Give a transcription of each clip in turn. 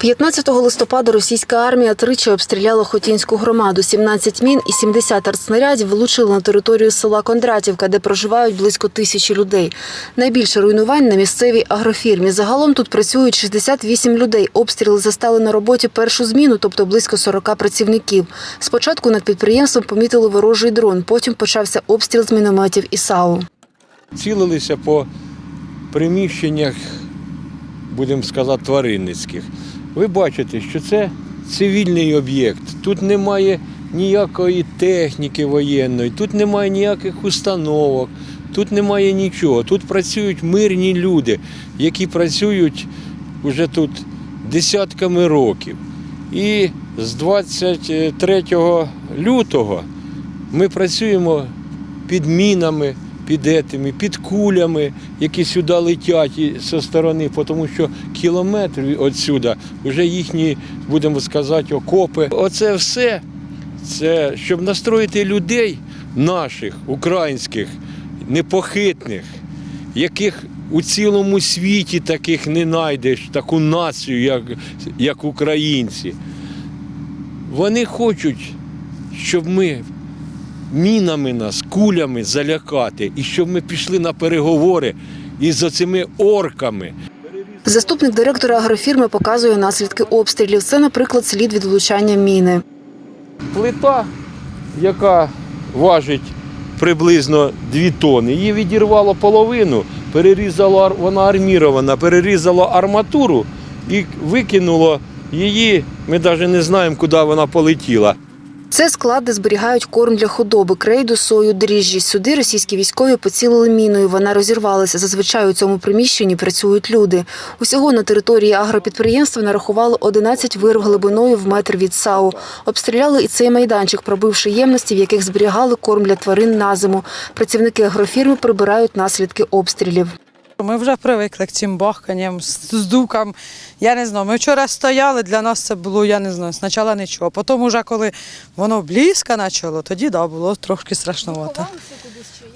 15 листопада російська армія тричі обстріляла Хотінську громаду. 17 мін і 70 артснарядів влучили на територію села Кондратівка, де проживають близько тисячі людей. Найбільше руйнувань на місцевій агрофірмі. Загалом тут працюють 68 людей. Обстріли застали на роботі першу зміну, тобто близько 40 працівників. Спочатку над підприємством помітили ворожий дрон, потім почався обстріл з мінометів і САУ. цілилися по приміщеннях, будемо сказати, тваринницьких. Ви бачите, що це цивільний об'єкт. Тут немає ніякої техніки воєнної, тут немає ніяких установок, тут немає нічого. Тут працюють мирні люди, які працюють вже тут десятками років. І з 23 лютого ми працюємо під мінами, під етими, під кулями, які сюди летять зі сторони, тому що кілометр відсюди вже їхні, будемо сказати, окопи. Оце все, це щоб настроїти людей наших, українських, непохитних, яких у цілому світі таких не знайдеш, таку націю, як, як українці. Вони хочуть, щоб ми мінами нас, кулями залякати, і щоб ми пішли на переговори із оцими орками. Заступник директора агрофірми показує наслідки обстрілів. Це, наприклад, слід від влучання міни. Плита, яка важить приблизно 2 тони, її відірвало половину, перерізало вона армірована, перерізало арматуру і викинуло її. Ми навіть не знаємо, куди вона полетіла. Це склад, де зберігають корм для худоби, крейду, сою, дріжджі. Сюди російські військові поцілили міною. Вона розірвалася. Зазвичай у цьому приміщенні працюють люди. Усього на території агропідприємства нарахували 11 вирв глибиною в метр від САУ. Обстріляли і цей майданчик, пробивши ємності, в яких зберігали корм для тварин на зиму. Працівники агрофірми прибирають наслідки обстрілів. Ми вже привикли к цим бахканням, з дукам. Я не знаю. Ми вчора стояли, для нас це було, я не знаю, спочатку нічого. Потім, уже коли воно близько почало, тоді да, було трошки страшновато.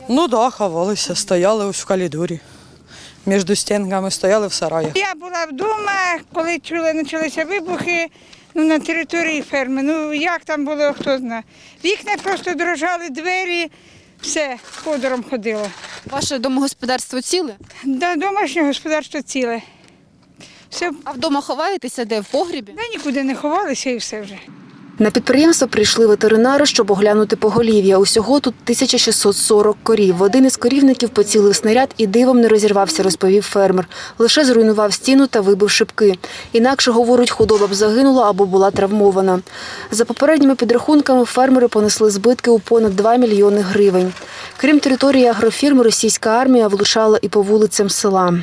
Ну так, да, ховалися, стояли ось в коридорі. Між стінками стояли в сараях. Я була вдома, коли чули, почалися вибухи ну, на території ферми. Ну як там було, хто знає. Вікна просто дрожали, двері, все, ходором ходило. Ваше домогосподарство ціле? До домашнього господарства ціле. Все, А вдома ховаєтеся де? В погрібі? да нікуди не ховалися і все вже. На підприємство прийшли ветеринари, щоб оглянути поголів'я. Усього тут 1640 корів. В один із корівників поцілив снаряд і дивом не розірвався, розповів фермер. Лише зруйнував стіну та вибив шибки. Інакше, говорить, худоба б загинула або була травмована. За попередніми підрахунками, фермери понесли збитки у понад 2 мільйони гривень. Крім території агрофірми, російська армія влучала і по вулицям села.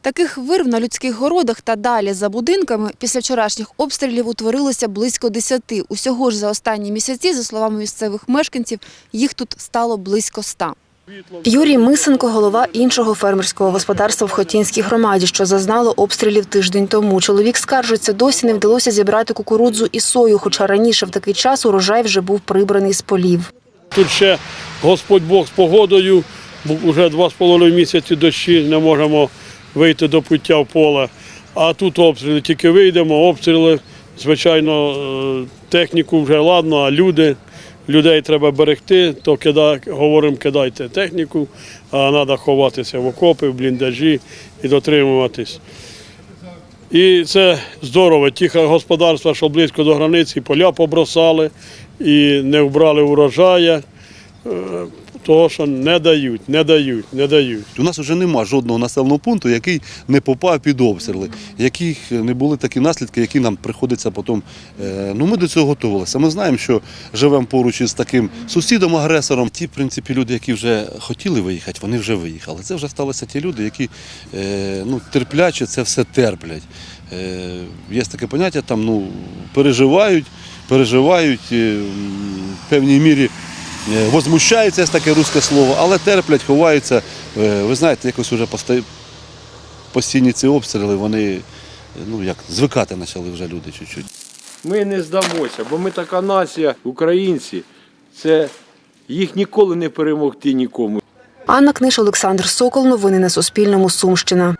Таких вирв на людських городах та далі за будинками після вчорашніх обстрілів утворилося близько десяти. Усього ж за останні місяці, за словами місцевих мешканців, їх тут стало близько ста. Юрій Мисенко – голова іншого фермерського господарства в Хотінській громаді, що зазнало обстрілів тиждень тому. Чоловік скаржиться, досі не вдалося зібрати кукурудзу і сою, хоча раніше в такий час урожай вже був прибраний з полів. Тут ще Господь Бог з погодою, бо вже два з половиною місяці дощі не можемо вийти до пуття в поле. А тут обстріли, тільки вийдемо, обстріли, звичайно, е, техніку вже ладно, а люди, людей треба берегти, то кидай, говоримо, кидайте техніку, а треба ховатися в окопи, в бліндажі і дотримуватись. І це здорово. Ті господарства, що близько до границі, поля побросали і не вбрали урожая, е, того, що не дають, не дають, не дають. У нас вже нема жодного населеного пункту, який не попав під обстріли, яких не були такі наслідки, які нам приходиться потім. е, Ну ми до цього готувалися. Ми знаємо, що живемо поруч із таким сусідом-агресором. Ті, в принципі, люди, які вже хотіли виїхати, вони вже виїхали. Це вже сталися ті люди, які е, ну, терпляче це все терплять. Е, Є таке поняття, там ну, переживають, переживають в певній мірі. Е, Возмущаються, є таке русське слово, але терплять, ховаються. Е, Ви знаєте, якось вже постійні ці обстріли, вони ну, як, звикати почали вже люди чуть-чуть. Ми не здамося, бо ми така нація, українці. Це їх ніколи не перемогти нікому. Анна Книж, Олександр Сокол. Новини на Суспільному. Сумщина.